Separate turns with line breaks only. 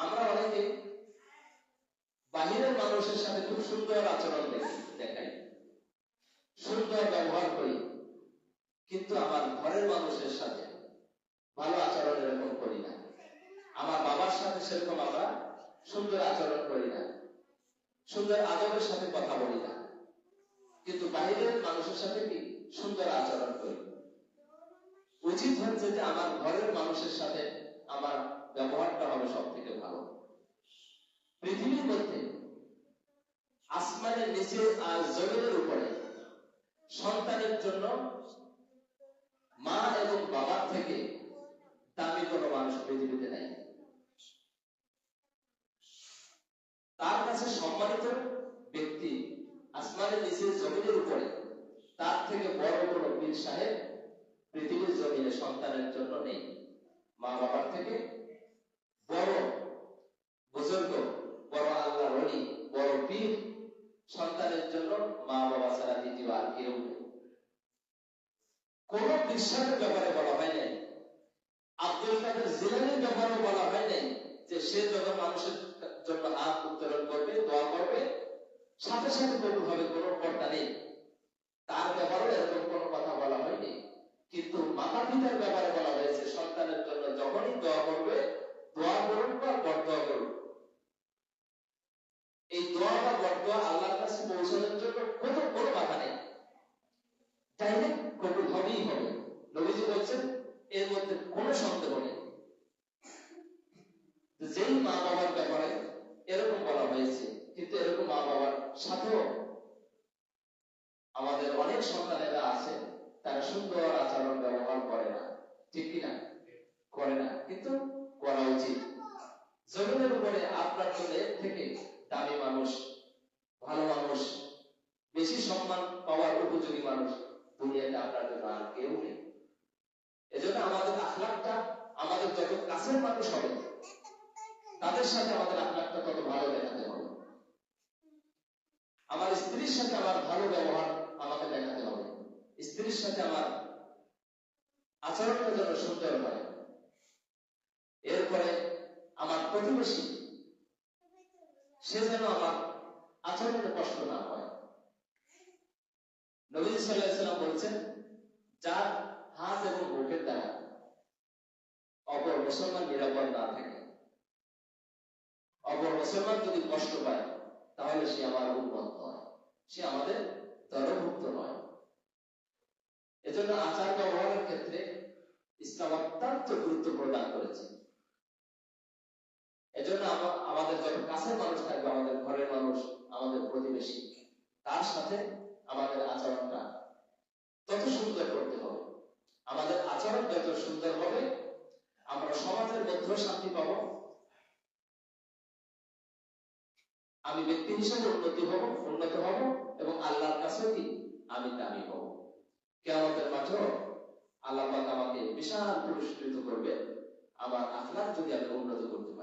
আমরা অনেকে বাহিরের মানুষের সাথে খুব সুন্দর আচরণ দেখি, দেখাই। সুন্দর ব্যবহার করি। কিন্তু আমার ঘরের মানুষের সাথে ভালো আচরণ এরকম করি না। আমার বাবার সাথে সেরকম আমরা সুন্দর আচরণ করি না। সুন্দর আদবের সাথে কথা বলি না। কিন্তু বাহিরের মানুষের সাথে কি সুন্দর আচরণ করি? উচিত হচ্ছে যে আমার ঘরের মানুষের সাথে আমার ব্যবহারটা হবে সব থেকে ভালো। পৃথিবীর মধ্যে আসমানের নিচে আর জমিনের উপরে সন্তানের জন্য মা এবং বাবার থেকে দামি কোনো মানুষ পৃথিবীতে নাই। তার কাছে সম্মানিত ব্যক্তি আসমানের নিচে জমিনের উপরে, তার থেকে বড় কোনো পীর সাহেব পৃথিবীর জমিনে সন্তানের জন্য নেই। মা বাবার থেকে বড় বুজুর্গ বড় আল্লাহ রনি বড় পীর সন্তানের জন্য মা বাবা ছাড়া দ্বিতীয় আর কেউ নেই কোন বিশ্বাসের ব্যাপারে বলা হয় নাই। আব্দুল কাদের জিলানির ব্যাপারে বলা হয় নাই যে সে যখন মানুষের জন্য হাত উত্তোলন করবে, দোয়া করবে, সাথে সাথে কবুল হবে কোনো পর্দা নেই। তার ব্যাপারে এরকম কোনো কথা বলা হয়নি। কিন্তু মাতা পিতার ব্যাপারে বলা হয়েছে, সন্তানের জন্য যখনই দোয়া করবে, দোয়া করুন বা বরদোয়া করুন। এই দোয়া বা বরদোয়া আল্লাহর কাছে পৌঁছানোর জন্য কোনো কোনো বাধা নেই। ডাইরেক্ট কবুল হবে। মধ্যে কোনো সন্দেহ নেই যেই মা বাবার ব্যাপারে এরকম বলা হয়েছে, কিন্তু এরকম মা বাবার সাথেও আমাদের অনেক সন্তানেরা আছে, তারা সুন্দর আচরণ ব্যবহার করে না। ঠিক কিনা? করে না। কিন্তু করা উচিত। জমিনের উপরে আপনার এর থেকে দামি মানুষ, ভালো মানুষ, বেশি সম্মান পাওয়ার উপযোগী মানুষ দুনিয়াতে আপনার জন্য আর কেউ নেই। এজন্য আমাদের আখলাকটা আমাদের যত কাছের মানুষ হবে, তাদের সাথে আমাদের আখলাকটা তত ভালো দেখাতে হবে। আমার স্ত্রীর সাথে আমার ভালো ব্যবহার আমাকে দেখাতে হবে। স্ত্রীর সাথে আমার আচরণটা যেন সুন্দর হয়। এরপরে আমার প্রতিবেশী, সে যেন আমার আচরণে কষ্ট না হয়। নবী সাল্লাম বলছেন, যার হাত এবং মুখের দ্বারা অপর মুসলমান নিরাপদ না থাকে, অপর মুসলমান যদি কষ্ট পায়, তাহলে সে আমার উন্মত নয় সে আমাদের দলভুক্ত নয়। এজন্য আচার ব্যবহারের ক্ষেত্রে ইসলাম অত্যন্ত গুরুত্ব প্রদান করেছে। এজন্য আমাদের যত কাছের মানুষ থাকবে, আমাদের ঘরের মানুষ, আমাদের প্রতিবেশী, তার সাথে আমাদের আচরণটা তত সুন্দর করতে হবে। আমাদের আচরণ যত সুন্দর হবে, আমরা সমাজের মধ্যেও শান্তি পাবো। আমি ব্যক্তি হিসেবে উন্নতি হব, উন্নত হব এবং আল্লাহর কাছে কি? আমি দামি হব। কেমতের মাঠেও আল্লাহ আমাকে বিশাল পুরস্কৃত করবে। আমার আখলাখ যদি আমি উন্নত করতে পারি